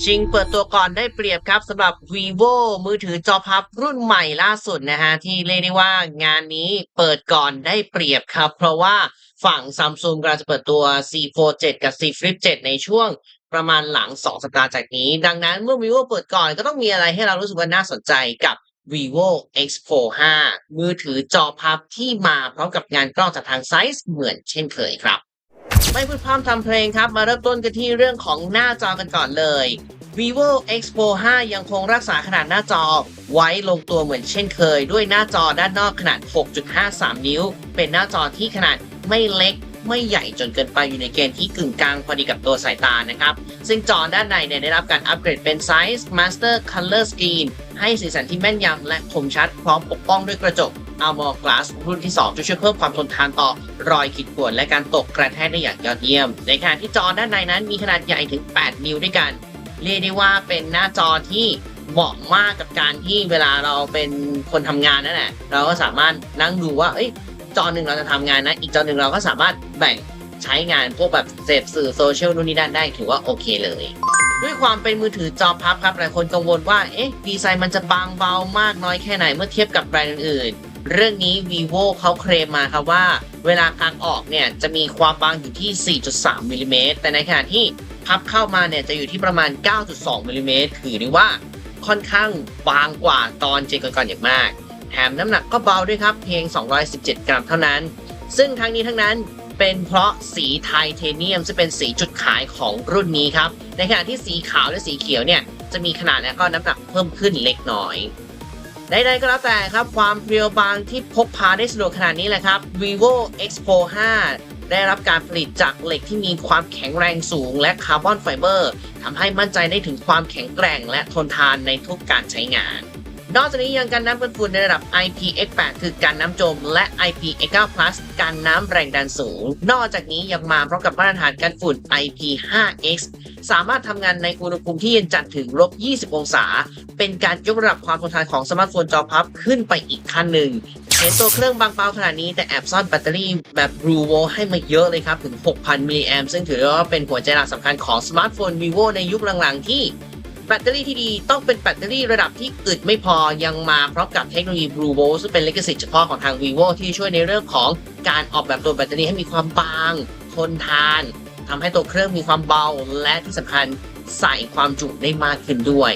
ชิงเปิดตัวก่อนได้เปรียบครับสำหรับ vivo มือถือจอพับรุ่นใหม่ล่าสุดนะฮะที่เรียกได้ว่างานนี้เปิดก่อนได้เปรียบครับ เพราะว่าฝั่ง Samsung กำลังจะเปิดตัว C Fold 7 กับ C Flip 7 ในช่วงประมาณหลัง 2 สัปดาห์จากนี้ ดังนั้นเมื่อ vivo เปิดก่อนก็ต้องมีอะไรให้เรารู้สึกว่าน่าสนใจกับ vivo X Fold 5มือถือจอพับที่มาพร้อมกับงานกล้องจากทางไซส์เหมือนเช่นเคยครับ ไม่พูดพร่ำทำเพลงครับ มาเริ่มต้นกันที่เรื่องของหน้าจอกันก่อนเลย vivo X Fold 5ยังคงรักษาขนาดหน้าจอ ไว้ลงตัวเหมือนเช่นเคย ด้วยหน้าจอด้านนอกขนาด 6.53 นิ้ว เป็นหน้าจอที่ขนาดไม่เล็กไม่ใหญ่จนเกินไปอยู่ในเกณฑ์ที่กึ่งกลางพอดีกับตัวสายตานะครับ ซึ่งจอด้านในเนี่ยได้รับการอัปเกรดเป็นไซส์ Master Color Screen ให้สีสันที่แม่นยำและคมชัดพร้อมปกป้องด้วยกระจก Armor Glass รุ่นที่ 2 จะช่วยเพิ่มความทนทานต่อรอยขีดข่วนและการตกกระแทกได้อย่างยอดเยี่ยม ในขณะที่จอด้านในนั้นมีขนาดใหญ่ถึง 8 นิ้วด้วยกัน เรียกได้ว่าเป็นหน้าจอที่เหมาะมากกับการที่เวลาเราเป็นคนทำงานนั่นแหละเราก็สามารถนั่งดูว่าเอ้ยจอหนึ่งเราจะทำงานนะ อีกจอหนึ่งเราก็สามารถแบ่งใช้งานพวกแบบเสพสื่อโซเชียลนู่นนี่นั่นได้ถือว่าโอเคเลย ด้วยความเป็นมือถือจอพับครับหลายคนกังวลว่าเอ๊ะดีไซน์มันจะบางเบามากน้อยแค่ไหนเมื่อเทียบกับแบรนด์อื่น เรื่องนี้ vivo เขาเคลมมาครับว่า เวลากางออกเนี่ยจะมีความบางอยู่ที่ 4.3มิลลิเมตรแต่ในขณะที่พับเข้ามาเนี่ยจะอยู่ที่ประมาณ 9.2มิลลิเมตรถือได้ว่าค่อนข้างบางกว่าตอนเจนก่อนๆอย่างมาก แถมน้ำหนักก็เบาด้วยครับ เพียง 217 กรัมเท่านั้น ซึ่งทั้งนี้ทั้งนั้นเป็นเพราะสีไทเทเนียมซึ่งเป็นสีจุดขายของรุ่นนี้ครับ ในขณะที่สีขาวและสีเขียวเนี่ยจะมีขนาดและก็น้ำหนักเพิ่มขึ้นเล็กน้อย ใดๆก็แล้วแต่ครับ ความเพรียวบางที่พกพาได้สะดวกขนาดนี้แหละครับ vivo X Pro 5 ได้รับการผลิตจากเหล็กที่มีความแข็งแรงสูง และคาร์บอนไฟเบอร์ทำให้มั่นใจได้ถึงความแข็งแกร่งและทนทานในทุกการใช้งาน นอกจากนี้ยังกันน้ำกันฝุ่นในระดับ IPX8 คือการน้ำจม และ IPX9 Plus การน้ำแรงดันสูง นอกจากนี้ยังมาพร้อมกับมาตรฐานกันฝุ่น IP5X สามารถทำงานในอุณหภูมิที่เย็นจัดถึงลบ 20 องศา เป็นการยกระดับความทนทานของสมาร์ทโฟนจอพับขึ้นไปอีกขั้นหนึ่งเห็นตัวเครื่องบางเบาขนาดนี้แต่แอบซ่อนแบตเตอรี่แบบ Blue Volt ให้มาเยอะเลยครับ ถึง 6,000 มิลลิแอมซึ่งถือว่าเป็นหัวใจหลักสำคัญของสมาร์ทโฟน vivo ในยุคหลังๆที่ ตเตอรี่ที่ดีต้องเป็นแบตเตอรี่ระดับที่อึดไม่พอยังมาพร้อมกับเทคโนโลยี Blue Volt ซึ่งเป็นลิขสิทธิ์เฉพาะของทาง vivo ที่ช่วยในเรื่องของการออกแบบตัวแบตเตอรี่ให้มีความบาง ทนทานทำให้ตัวเครื่องมีความเบา และที่สำคัญใส่ความจุได้มากขึ้นด้วย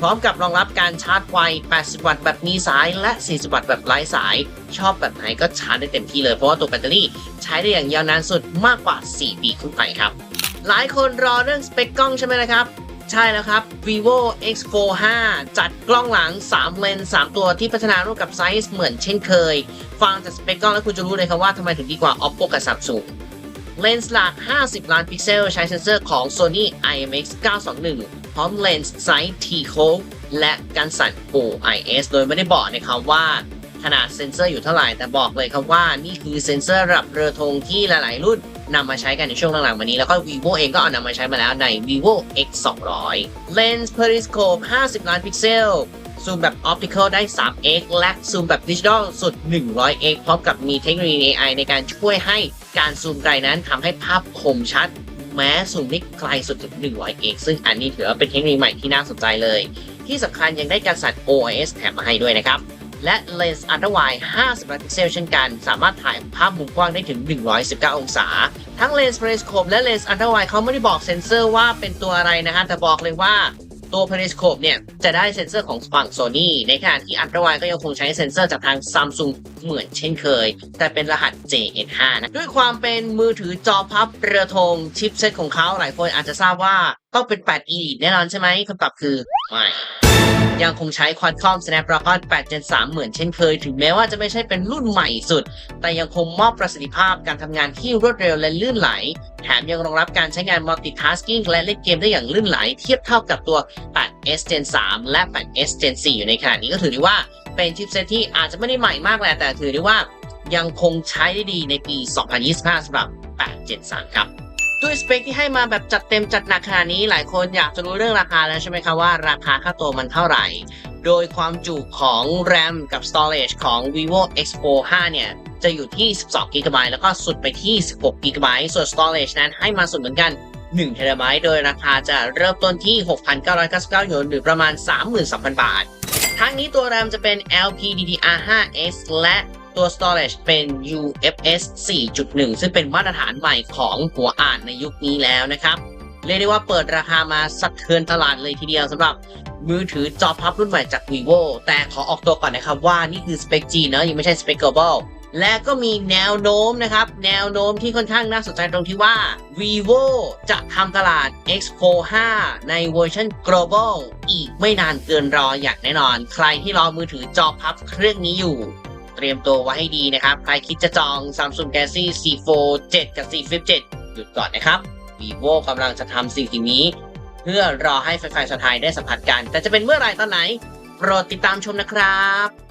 พร้อมกับรองรับการชาร์จไว 80 วัตต์แบบมีสาย และ 40 วัตต์แบบไร้สาย ชอบแบบไหนก็ชาร์จได้เต็มที่เลย เพราะว่าตัวแบตเตอรี่ใช้ได้อย่างยาวนานสุดมากกว่า 4 ปีขึ้นไปครับ หลายคนรอเรื่องสเปคกล้องใช่ไหมนะครับ ใช่แล้วครับ vivo x Fold 5จัดกล้องหลัง 3 เลนส์3ตัวที่พัฒนาร่วมกับไซส์เหมือนเช่นเคย ฟังจากสเปคกล้องแล้วคุณจะรู้เลยครับว่าทำไมถึงดีกว่า oppo กับ samsung เลนส์หลัก 50 ล้านพิกเซล ใช้เซ็นเซอร์ของ Sony IMX 921 พร้อมเลนส์ไซส์ T Cove และกันสั่น OIS โดยไม่ได้บอกนะครับว่าขนาดเซ็นเซอร์อยู่เท่าไหร่ แต่บอกเลยครับว่านี่คือเซ็นเซอร์ระดับเรือธงที่หลาย ๆ รุ่น นำมาใช้กันในช่วงหลังๆมานี้ แล้วก็ vivo เองก็เอานำมาใช้มาแล้วใน vivo x 200เลนส์ periscope 50 ล้านพิกเซลซูมแบบ optical ได้ 3x และซูมแบบดิจิทัลสุด 100x พร้อมกับมีเทคโนโลยี AI ในการช่วยให้การซูมไกลนั้นทำให้ภาพคมชัด แม้ซูมได้ไกลสุดถึง 100x ซึ่งอันนี้ถือว่าเป็นเทคโนโลยีใหม่ที่น่าสนใจเลย ที่สำคัญยังได้การสั่น OIS แถมมาให้ด้วยนะครับ และเลนส์อัลตร้าไวด์50ล้านพิกเซลเช่นกัน สามารถถ่ายภาพมุมกว้างได้ถึง 119 องศา ทั้งเลนส์ periscope และเลนส์อัลตร้าไวด์เขาไม่ได้บอกเซ็นเซอร์ว่าเป็นตัวอะไรนะฮะแต่บอกเลยว่าตัว periscope เนี่ย จะได้เซ็นเซอร์ของฝั่ง Sony ในขณะที่อัลตร้าไวด์ก็ยังคงใช้เซ็นเซอร์จากทาง Samsung เหมือนเช่นเคย แต่เป็นรหัส JN5 นะด้วยความเป็นมือถือจอพับเรือธงชิปเซตของเขาหลายคนอาจจะทราบว่าต้องเป็น 8 Elite แน่นอนใช่ไหมคำตอบคือ ไม่ยังคงใช้ Qualcomm Snapdragon 8 Gen 3 เหมือนเช่นเคย ถึงแม้ว่าจะไม่ใช่เป็นรุ่นใหม่สุด แต่ยังคงมอบประสิทธิภาพการทำงานที่รวดเร็วและลื่นไหล แถมยังรองรับการใช้งาน multitasking และเล่นเกมได้อย่างลื่นไหล เทียบเท่ากับตัว 8S Gen 3 และ 8S Gen 4 อยู่ในขณะนี้ก็ถือได้ว่าเป็นชิปเซตที่อาจจะไม่ได้ใหม่มากแหละแต่ถือได้ว่ายังคงใช้ได้ดีในปี 2025สำหรับ8 Gen 3 ครับ ด้วยสเปคที่ให้มาแบบจัดเต็มจัดหนักขนาดนี้หลายคนอยากจะรู้เรื่องราคาแล้วใช่ไหมครับว่าราคาค่าตัวมันเท่าไหร่ โดยความจุของ RAM กับ storage ของ vivo x Pro 5เนี่ย จะอยู่ที่ 12 GB แล้วก็สุดไปที่ 16 GB ส่วน storage นั้นให้มาสุดเหมือนกัน1 t b โดยราคาจะเริ่มต้นที่ 6,999หยวนหรือประมาณ 32,000 บาท ทั้งนี้ตัว RAM จะเป็น LPDDR5X และ ตัว storage เป็น UFS 4.1 ซึ่งเป็นมาตรฐานใหม่ของหัวอ่านในยุคนี้แล้วนะครับ เรียกได้ว่าเปิดราคามาสะเทือนตลาดเลยทีเดียวสำหรับมือถือจอพับรุ่นใหม่จาก vivo แต่ขอออกตัวก่อนนะครับว่านี่คือสเปค G เนอะยังไม่ใช่สเปค global และก็มีแนวโน้มนะครับ แนวโน้มที่ค่อนข้างน่าสนใจตรงที่ว่า vivo จะทำตลาด x p o 5ในเวอร์ชัน global อีกไม่นานเกินรออย่างแน่นอน ใครที่รอมือถือจอพับเครื่องนี้อยู่ เตรียมตัวไว้ให้ดีนะครับ ใครคิดจะจอง Samsung Galaxy C Fold 7 กับ C Flip 7 หยุดก่อนนะครับ vivo กำลังจะทำสิ่งสิ่งนี้ เพื่อรอให้แฟนๆชาวไทยได้สัมผัสกัน แต่จะเป็นเมื่อไหร่ตอนไหน โปรดติดตามชมนะครับ